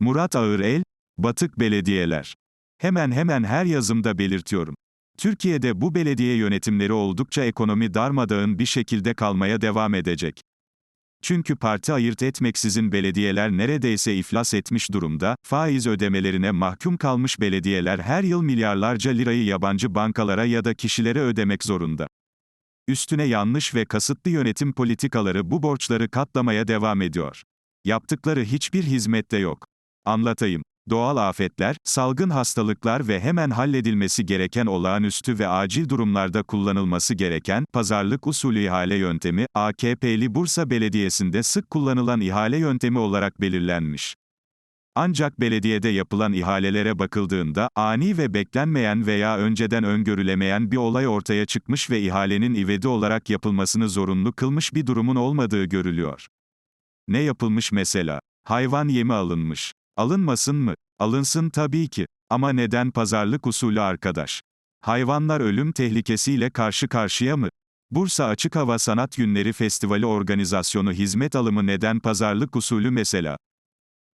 Murat Ağırel, Batık Belediyeler. Hemen hemen her yazımda belirtiyorum. Türkiye'de bu belediye yönetimleri oldukça ekonomi darmadağın bir şekilde kalmaya devam edecek. Çünkü parti ayırt etmeksizin belediyeler neredeyse iflas etmiş durumda, faiz ödemelerine mahkum kalmış belediyeler her yıl milyarlarca lirayı yabancı bankalara ya da kişilere ödemek zorunda. Üstüne yanlış ve kasıtlı yönetim politikaları bu borçları katlamaya devam ediyor. Yaptıkları hiçbir hizmette yok. Anlatayım. Doğal afetler, salgın hastalıklar ve hemen halledilmesi gereken olağanüstü ve acil durumlarda kullanılması gereken pazarlık usulü ihale yöntemi, AKP'li Bursa Belediyesi'nde sık kullanılan ihale yöntemi olarak belirlenmiş. Ancak belediyede yapılan ihalelere bakıldığında, ani ve beklenmeyen veya önceden öngörülemeyen bir olay ortaya çıkmış ve ihalenin ivedi olarak yapılmasını zorunlu kılmış bir durumun olmadığı görülüyor. Ne yapılmış mesela? Hayvan yemi alınmış. Alınmasın mı? Alınsın tabii ki. Ama neden pazarlık usulü arkadaş? Hayvanlar ölüm tehlikesiyle karşı karşıya mı? Bursa Açık Hava Sanat Günleri Festivali organizasyonu hizmet alımı neden pazarlık usulü mesela?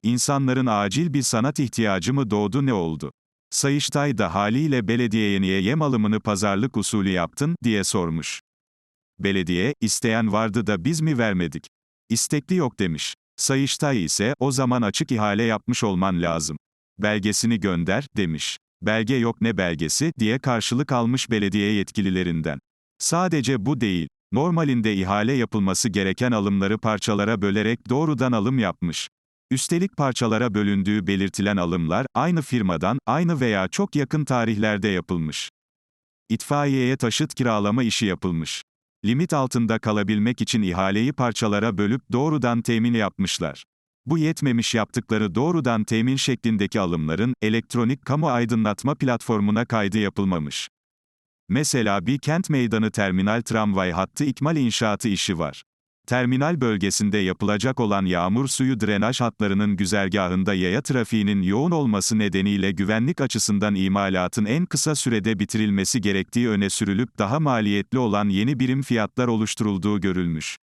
İnsanların acil bir sanat ihtiyacı mı doğdu ne oldu? Sayıştay da haliyle belediyeye niye yem alımını pazarlık usulü yaptın, diye sormuş. Belediye, isteyen vardı da biz mi vermedik? İstekli yok demiş. Sayıştay ise, o zaman açık ihale yapmış olman lazım. Belgesini gönder, demiş. Belge yok ne belgesi, diye karşılık almış belediye yetkililerinden. Sadece bu değil. Normalinde ihale yapılması gereken alımları parçalara bölerek doğrudan alım yapmış. Üstelik parçalara bölündüğü belirtilen alımlar, aynı firmadan, aynı veya çok yakın tarihlerde yapılmış. İtfaiyeye taşıt kiralama işi yapılmış. Limit altında kalabilmek için ihaleyi parçalara bölüp doğrudan temin yapmışlar. Bu yetmemiş yaptıkları doğrudan temin şeklindeki alımların, elektronik kamu aydınlatma platformuna kaydı yapılmamış. Mesela bir kent meydanı terminal tramvay hattı ikmal inşaatı işi var. Terminal bölgesinde yapılacak olan yağmur suyu drenaj hatlarının güzergahında yaya trafiğinin yoğun olması nedeniyle güvenlik açısından imalatın en kısa sürede bitirilmesi gerektiği öne sürülüp daha maliyetli olan yeni birim fiyatlar oluşturulduğu görülmüş.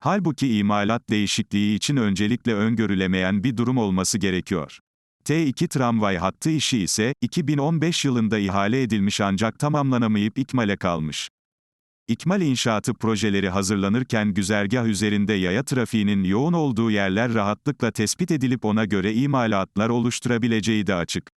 Halbuki imalat değişikliği için öncelikle öngörülemeyen bir durum olması gerekiyor. T2 tramvay hattı işi ise 2015 yılında ihale edilmiş ancak tamamlanamayıp ikmale kalmış. İkmal inşaatı projeleri hazırlanırken güzergah üzerinde yaya trafiğinin yoğun olduğu yerler rahatlıkla tespit edilip ona göre imalatlar oluşturabileceği de açık.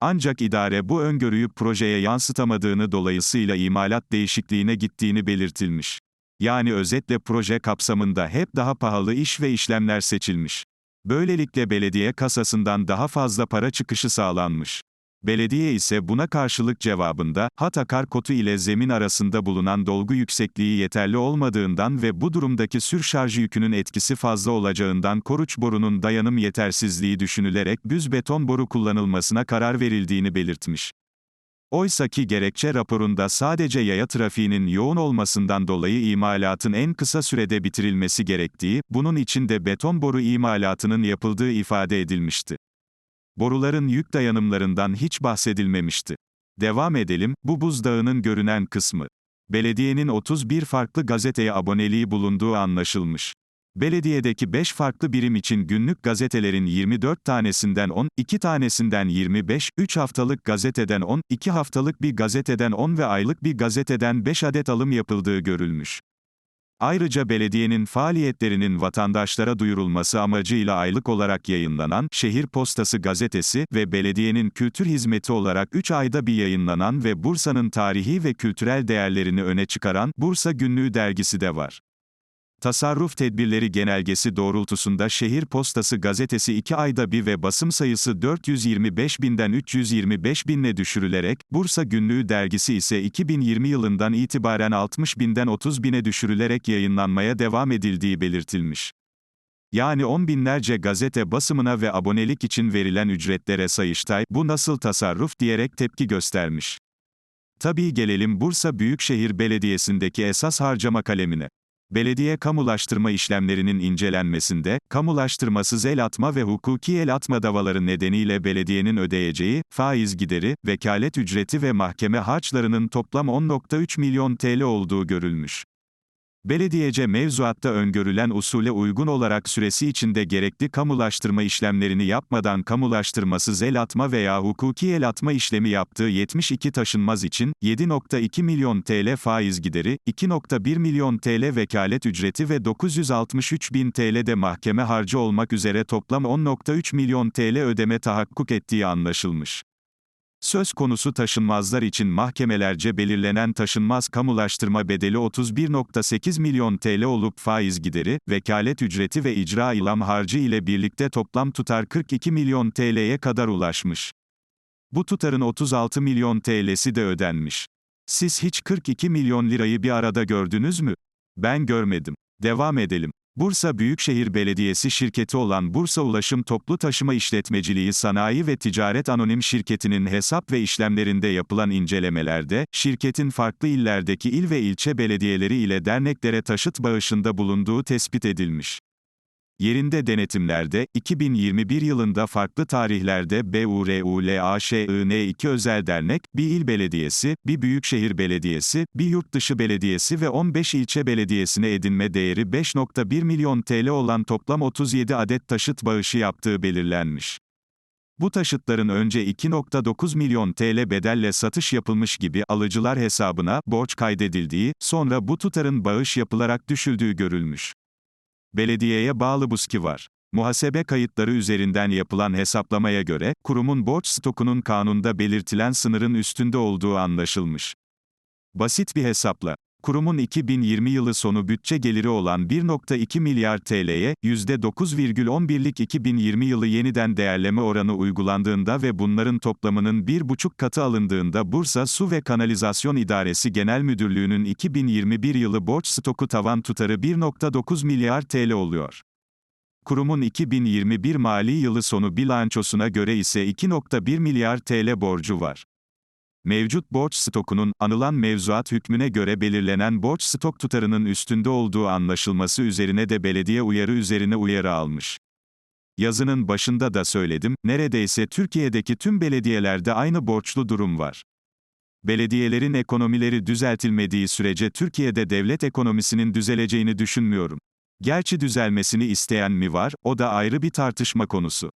Ancak idare bu öngörüyü projeye yansıtamadığını dolayısıyla imalat değişikliğine gittiğini belirtilmiş. Yani özetle proje kapsamında hep daha pahalı iş ve işlemler seçilmiş. Böylelikle belediye kasasından daha fazla para çıkışı sağlanmış. Belediye ise buna karşılık cevabında, hat akar kotu ile zemin arasında bulunan dolgu yüksekliği yeterli olmadığından ve bu durumdaki sürşarj yükünün etkisi fazla olacağından koruç borunun dayanım yetersizliği düşünülerek büz beton boru kullanılmasına karar verildiğini belirtmiş. Oysaki gerekçe raporunda sadece yaya trafiğinin yoğun olmasından dolayı imalatın en kısa sürede bitirilmesi gerektiği, bunun için de beton boru imalatının yapıldığı ifade edilmişti. Boruların yük dayanımlarından hiç bahsedilmemişti. Devam edelim, bu buzdağının görünen kısmı. Belediyenin 31 farklı gazeteye aboneliği bulunduğu anlaşılmış. Belediyedeki 5 farklı birim için günlük gazetelerin 24 tanesinden 10, 2 tanesinden 25, 3 haftalık gazeteden 10, 2 haftalık bir gazeteden 10 ve aylık bir gazeteden 5 adet alım yapıldığı görülmüş. Ayrıca belediyenin faaliyetlerinin vatandaşlara duyurulması amacıyla aylık olarak yayınlanan Şehir Postası gazetesi ve belediyenin kültür hizmeti olarak 3 ayda bir yayınlanan ve Bursa'nın tarihi ve kültürel değerlerini öne çıkaran Bursa Günlüğü dergisi de var. Tasarruf tedbirleri genelgesi doğrultusunda Şehir Postası gazetesi 2 ayda bir ve basım sayısı 425 binden 325 binle düşürülerek, Bursa Günlüğü dergisi ise 2020 yılından itibaren 60 binden 30 bine düşürülerek yayınlanmaya devam edildiği belirtilmiş. Yani on binlerce gazete basımına ve abonelik için verilen ücretlere Sayıştay, bu nasıl tasarruf diyerek tepki göstermiş. Tabii gelelim Bursa Büyükşehir Belediyesi'ndeki esas harcama kalemine. Belediye kamulaştırma işlemlerinin incelenmesinde, kamulaştırmasız el atma ve hukuki el atma davaları nedeniyle belediyenin ödeyeceği, faiz gideri, vekalet ücreti ve mahkeme harçlarının toplam 10.3 milyon TL olduğu görülmüş. Belediyece mevzuatta öngörülen usule uygun olarak süresi içinde gerekli kamulaştırma işlemlerini yapmadan kamulaştırmasız el atma veya hukuki el atma işlemi yaptığı 72 taşınmaz için 7.2 milyon TL faiz gideri, 2.1 milyon TL vekalet ücreti ve 963 bin TL de mahkeme harcı olmak üzere toplam 10.3 milyon TL ödeme tahakkuk ettiği anlaşılmış. Söz konusu taşınmazlar için mahkemelerce belirlenen taşınmaz kamulaştırma bedeli 31.8 milyon TL olup faiz gideri, vekalet ücreti ve icra ilam harcı ile birlikte toplam tutar 42 milyon TL'ye kadar ulaşmış. Bu tutarın 36 milyon TL'si de ödenmiş. Siz hiç 42 milyon lirayı bir arada gördünüz mü? Ben görmedim. Devam edelim. Bursa Büyükşehir Belediyesi şirketi olan Bursa Ulaşım Toplu Taşıma İşletmeciliği Sanayi ve Ticaret Anonim Şirketi'nin hesap ve işlemlerinde yapılan incelemelerde, şirketin farklı illerdeki il ve ilçe belediyeleri ile derneklere taşıt bağışında bulunduğu tespit edilmiş. Yerinde denetimlerde, 2021 yılında farklı tarihlerde BURULAŞIN 2 özel dernek, bir il belediyesi, bir büyükşehir belediyesi, bir yurt dışı belediyesi ve 15 ilçe belediyesine edinme değeri 5.1 milyon TL olan toplam 37 adet taşıt bağışı yaptığı belirlenmiş. Bu taşıtların önce 2.9 milyon TL bedelle satış yapılmış gibi alıcılar hesabına borç kaydedildiği, sonra bu tutarın bağış yapılarak düşüldüğü görülmüş. Belediyeye bağlı BUSKİ var. Muhasebe kayıtları üzerinden yapılan hesaplamaya göre, kurumun borç stokunun kanunda belirtilen sınırın üstünde olduğu anlaşılmış. Basit bir hesapla, kurumun 2020 yılı sonu bütçe geliri olan 1.2 milyar TL'ye, %9,11'lik 2020 yılı yeniden değerleme oranı uygulandığında ve bunların toplamının 1,5 katı alındığında Bursa Su ve Kanalizasyon İdaresi Genel Müdürlüğü'nün 2021 yılı borç stoku tavan tutarı 1.9 milyar TL oluyor. Kurumun 2021 mali yılı sonu bilançosuna göre ise 2.1 milyar TL borcu var. Mevcut borç stokunun, anılan mevzuat hükmüne göre belirlenen borç stok tutarının üstünde olduğu anlaşılması üzerine de belediye uyarı üzerine uyarı almış. Yazının başında da söyledim, neredeyse Türkiye'deki tüm belediyelerde aynı borçlu durum var. Belediyelerin ekonomileri düzeltilmediği sürece Türkiye'de devlet ekonomisinin düzeleceğini düşünmüyorum. Gerçi düzelmesini isteyen mi var, o da ayrı bir tartışma konusu.